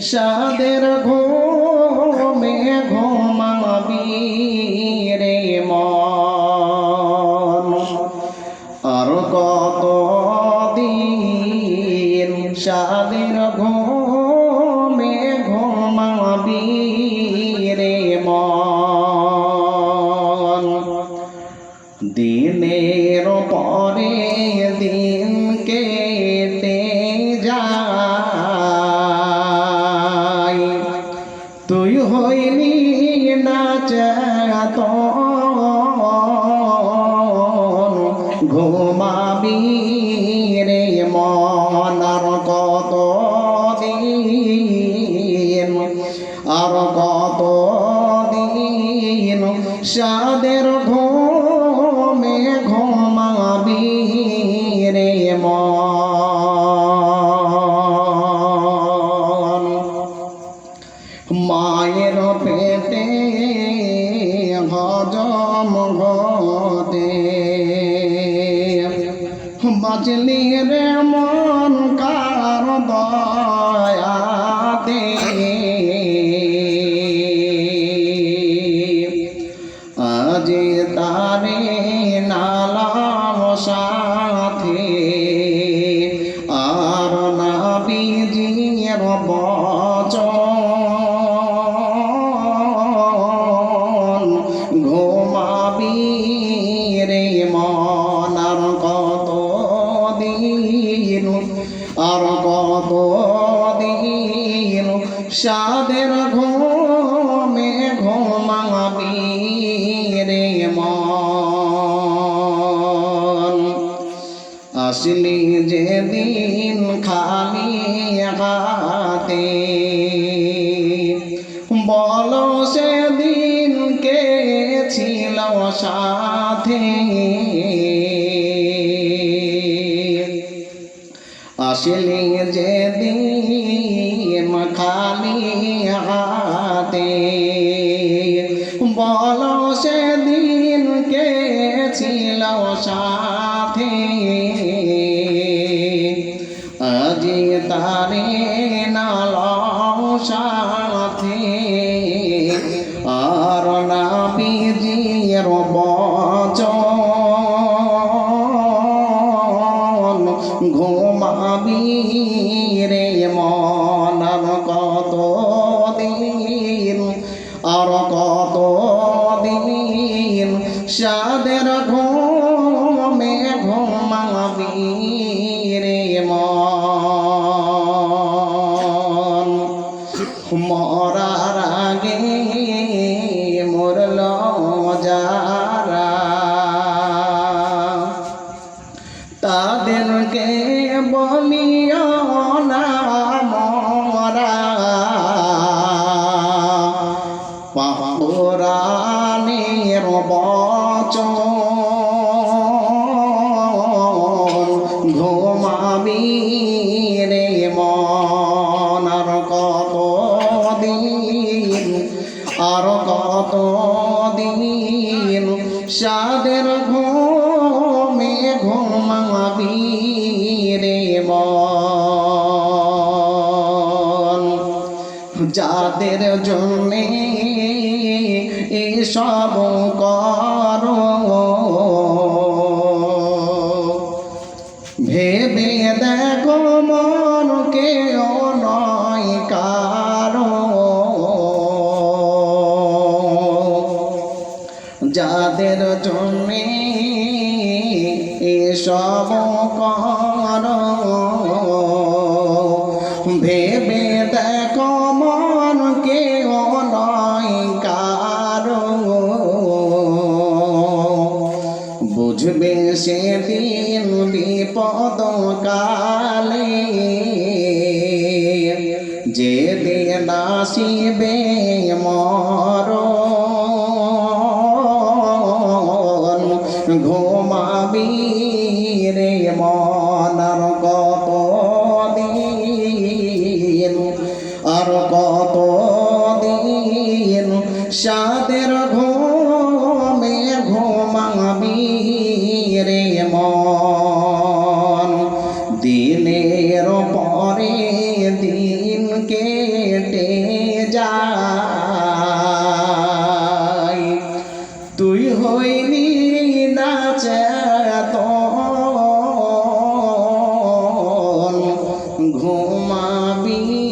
সাদের ঘুমে ঘুমাবি রে মন। আর কত দিন সাদের ঘুমে ঘুমাবি রে মন? দিনের তুই হইনি না চেত ঘুমাবি রে মনার কত দিন। আর কত দিন সাদের ঘুমে বাঁচলি রে মন কার দয়াতে আজ তারে নালা সাথে। আর কত দিন সাদের ঘুমে ঘুমাবি রে আসলি যেদিন খালি হাতে বলো সেদিন কে ছিল সাথে? আসলি যেদিন খালি হাতে। বলো সেদিন কে ছিল সাথে? ঘুমাবি রে মনার কত দিন আর কত দিন সাদের ঘুমে ঘুমাবি রে মন? মরার আগে বলিও না মরা। পাহরানের বচন ঘুমাবি রে মনার আর কত দিন সাদের ঘুমে যাদের জন্যে এসব করো। ভেবে দেখো মনকে নয় কারও। যাদের জন্যে এসব কর। বুঝবে সেদিন বিপদ কালে যে দিন আসিবে মরণ ঘুমাবি রে